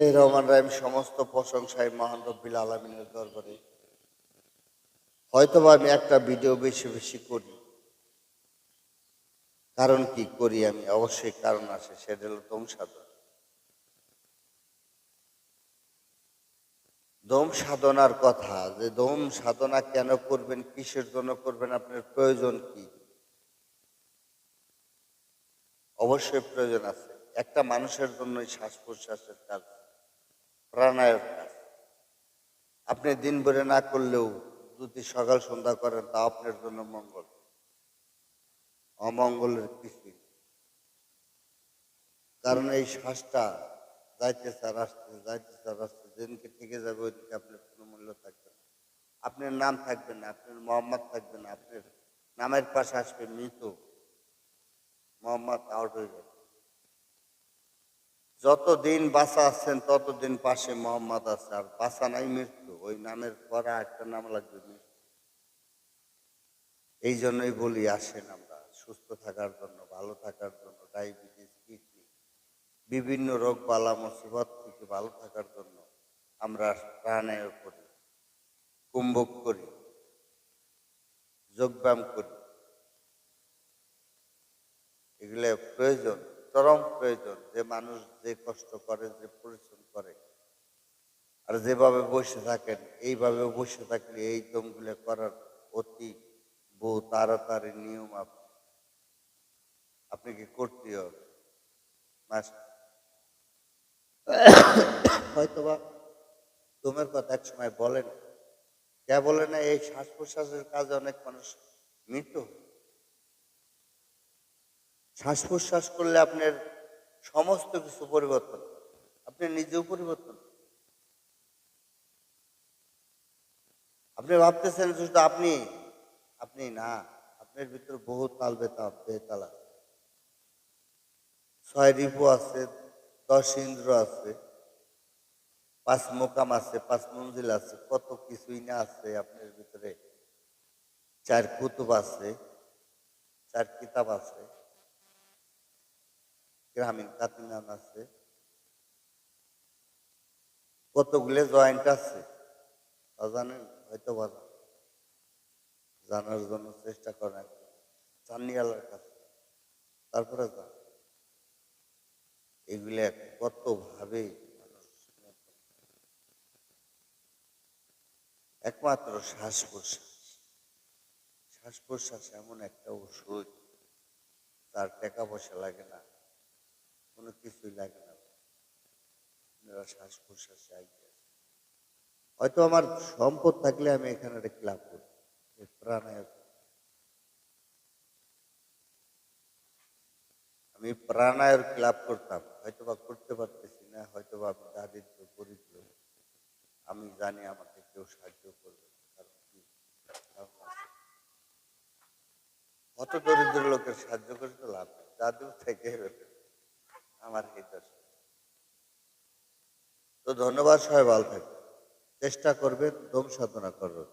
রহমান রাহিম সমস্ত প্রশংসায় মহান রব্বিল আলমিনের দরবারে। হয়তোবা আমি একটা ভিডিও বেশি বেশি করি। কারণ কি করি আমি? অবশ্যই কারণ আছে, সেটা হলো দম সাধন দম সাধনার কথা, যে দম সাধনা কেন করবেন, কিসের জন্য করবেন, আপনার প্রয়োজন কি? অবশ্যই প্রয়োজন আছে। একটা মানুষের জন্যই শ্বাস প্রশ্বাসের কাজ। প্রাণায়ের আপনি দিন ভরে না করলেও যদি সকাল সন্ধ্যা করেন, তা আপনার জন্য মঙ্গল। অমঙ্গলের কিছুই কারণ এই শ্বাসটা যাইতে স্যার আসতে যাইতে স্যার আসতে যেদিনকে থেকে যাবে, ওইদিকে আপনার কোনো মূল্য থাকবে না। আপনার নাম থাকবে না, আপনার মোহাম্মদ থাকবে না, আপনার নামের পাশে আসবে মৃত। মোহাম্মদ আউট হয়ে যাবে। যতদিন বাঁচা আছেন, ততদিন পাশে মোহাম্মদ আছে। আর বাঁচা নাই মৃত্যু, ওই নামের পরে একটা নাম লাগবে মৃত্যু। এই জন্যই বলি, আসেন আমরা। সুস্থ থাকার জন্য, ভালো থাকার জন্য, ডায়াবেটিস, কিডনি, বিভিন্ন রোগ, বালা, মুসিবত থেকে ভালো থাকার জন্য আমরা প্রাণায়াম করি কুম্ভক করি, যোগব্যায়াম করি। এগুলো প্রয়োজন। চরম প্রয়োজন, যে মানুষ যে কষ্ট করে, যে পরিশ্রম করে, আর যেভাবে বসে থাকেন এইভাবে বসে থাকলে এই দমগুলো করার অতি বহু তাড়াতাড়ি নিয়ম আপনি কি করতে হবে হয়তোবা দমের কথা এক সময় বলেন কে বলে না, এই শ্বাস প্রশ্বাসের কাজে অনেক মানুষ মৃত্যু। শ্বাস প্রশ্বাস করলে আপনার সমস্ত কিছু পরিবর্তন আপনি নিজেও পরিবর্তন আপনি ভাবতেছেন শুধু আপনি আপনি না, আপনার ভিতরে বহু তাল বেতাল বেতাল। আছে ছয় রিপু আছে, দশ ইন্দ্র আছে, পাঁচ মোকাম আছে, পাঁচ মঞ্জিল আছে, কত কিছুই না আছে আপনার ভিতরে। চার কুতুব আছে, চার কিতাব আছে। গ্রামীণ কাতিনান আছে। কতগুলো জয়েন্ট আছে? তা জানেন। হয়তো জানার জন্য চেষ্টা করেন। চান্নিয়ালার কাছে। তারপরে যান। এগুলো কত ভাবে একমাত্র শ্বাস প্রশ্বাস শ্বাস প্রশ্বাস এমন একটা ওষুধ তার টাকা পয়সা লাগে না। কোনো কিছুই লাগে না। আপনারা শ্বাস প্রশ্বাসে হয়তো আমার সম্পদ থাকলে আমি এখানে একটা ক্লাব করি প্রাণায়াম আমি প্রাণায়ের ক্লাব করতাম হয়তো বা করতে পারতেছি না হয়তো বা আমি দারিদ্র, দরিদ্র। আমি জানি আমাকে কেউ সাহায্য করবে। অত দরিদ্র লোকের সাহায্য করে তো লাভ দাদু থেকে আমার এই তো ধন্যবাদ সবাই ভালো থাকবে চেষ্টা করবেন দম সাধনা করবেন